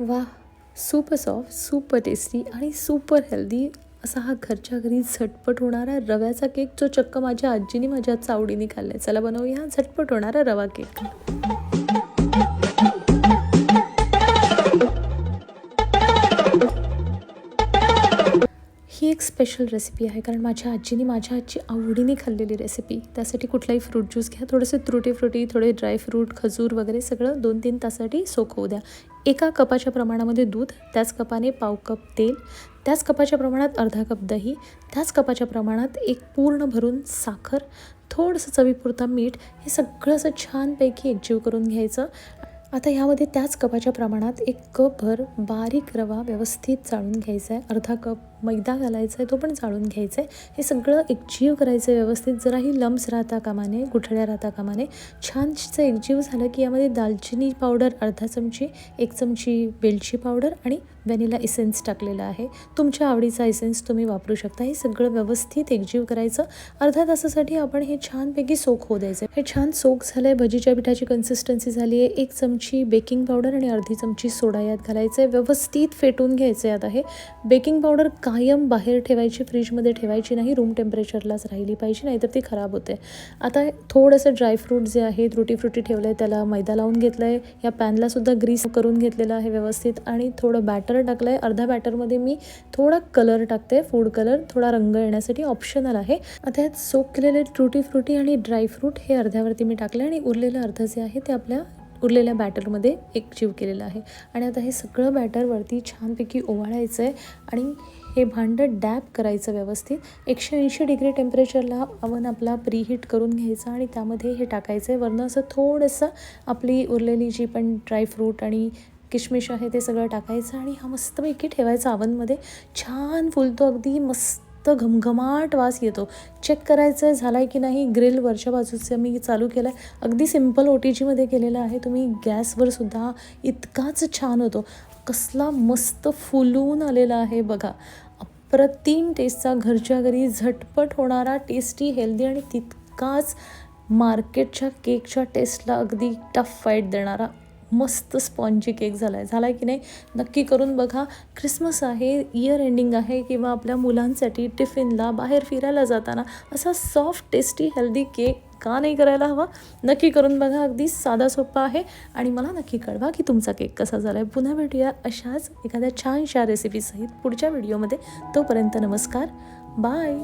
वा super soft super tasty आणि super healthy असा हा घरच्या घरी झटपट होणारा रव्याचा केक जो चक्क माझ्या आजीने माझ्या आत चावडीने खाल्ला खाल्लाय. चला बनवूया झटपट होणारा रवा केक एक स्पेशल रेसिपी आहे. कारण माझ्या आजीने माझ्या आजी आवडीने खाल्लेली रेसिपी त्यासाठी कुठलाही फ्रूट ज्यूस घ्या. थोडेसे त्रुटी फ्रुटी थोडे ड्रायफ्रूट खजूर वगैरे सगळं दोन तीन तासासाठी सोक होऊ द्या. एका कपाच्या प्रमाणामध्ये दूध त्याच कपाने पाव कप तेल त्याच कपाच्या प्रमाणात अर्धा कप दही त्याच कपाच्या प्रमाणात एक पूर्ण भरून साखर थोडंसं चवीपुरता मीठ हे सगळं असं छानपैकी एकजीव करून घ्यायचं. आता ह्यामध्ये त्याच कपाच्या प्रमाणात एक कपभर बारीक रवा व्यवस्थित चाळून घ्यायचा आहे अर्धा कप मैदा घालायचा आहे तो पण चाळून घ्यायचा आहे हे सगळं एकजीव करायचं आहे व्यवस्थित. जराही लम्स राहता कामाने गुठळ्या राहता कामाने. छानचं एकजीव झालं की यामध्ये दालचिनी पावडर अर्धा चमची एक चमची वेलची पावडर आणि व्हॅनिला इसेन्स टाकलेला आहे. तुमच्या आवडीचा इसेन्स तुम्ही वापरू शकता. हे सगळं व्यवस्थित एकजीव करायचं. अर्धा तासासाठी आपण हे छानपैकी सोक होऊ द्यायचं हे छान सोक झालं आहे भजीच्या पिठाची कन्सिस्टन्सी झाली आहे एक चमची बेकिंग पावडर आणि अर्धी चमची सोडा यात घालायचं. आहे व्यवस्थित फेटून घ्यायचं आहे. आता हे बेकिंग पावडर कायम बाहेर ठेवायची फ्रीजमध्ये ठेवायची नाही रूम टेम्परेचरलाच राहिली पाहिजे नाहीतर ती खराब होते. आता थोडंसं ड्रायफ्रूट जे आहे त्रुटी फ्रुटी ठेवलं आहे त्याला मैदा लावून घेतलं आहे या पॅनलासुद्धा ग्रीस करून घेतलेलं आहे व्यवस्थित आणि थोडं बॅटर टाकलं आहे अर्ध्या बॅटरमध्ये मी थोडा कलर टाकते फूड कलर. थोडा रंग येण्यासाठी ऑप्शनल आहे. आता यात सोक केलेले ट्रुटी फ्रुटी आणि ड्रायफ्रूट हे अर्ध्यावरती मी टाकलं आणि उरलेलं अर्ध जे आहे ते आपल्या उरलेल्या बॅटरमध्ये एकजीव केलेलं आहे. आणि आता हे सगळं बॅटरवरती छानपैकी ओवाळायचं आहे आणि हे भांडं डॅप करायचं व्यवस्थित. एकशे ऐंशी डिग्री टेम्परेचरला अवन आपला प्रीहीट करून घ्यायचा आणि त्यामध्ये हे टाकायचं आहे वरनं असं थोडंसं आपली उरलेली जी पण ड्रायफ्रूट आणि किशमिश आहे ते सगळं टाकायचं आणि हा मस्तपैकी ठेवायचा अवनमध्ये. छान फुलतो. अगदी मस्त मस्त घमघमाट वास येतो. चेक करायचं आहे झाला आहे की नाही? ग्रिल वरच्या बाजूचं मी चालू केलं आहे अगदी सिंपल ओ टी जीमध्ये केलेलं आहे. तुम्ही गॅसवर सुद्धा इतकाच छान होतो. कसला मस्त फुलून आलेला आहे बघा. अप्रतिम टेस्टचा घरच्या घरी झटपट होणारा टेस्टी हेल्दी आणि तितकाच मार्केटच्या केकच्या टेस्टला अगदी टफ फाईट देणारा मस्त स्पॉन्जी केक झाला आहे झाला आहे की नाही? नक्की करून बघा. क्रिसमस आहे इयर एंडिंग आहे किंवा आपल्या मुलांसाठी टिफिनला बाहेर फिरायला जाताना असा सॉफ्ट टेस्टी हेल्दी केक का नाही करायला हवा? नक्की करून बघा. अगदी साधा सोपा आहे. आणि मला नक्की कळवा की तुमचा केक कसा झाला आहे पुन्हा भेटूया अशाच एखाद्या छानशा रेसिपीसहित पुढच्या व्हिडिओमध्ये तोपर्यंत नमस्कार. बाय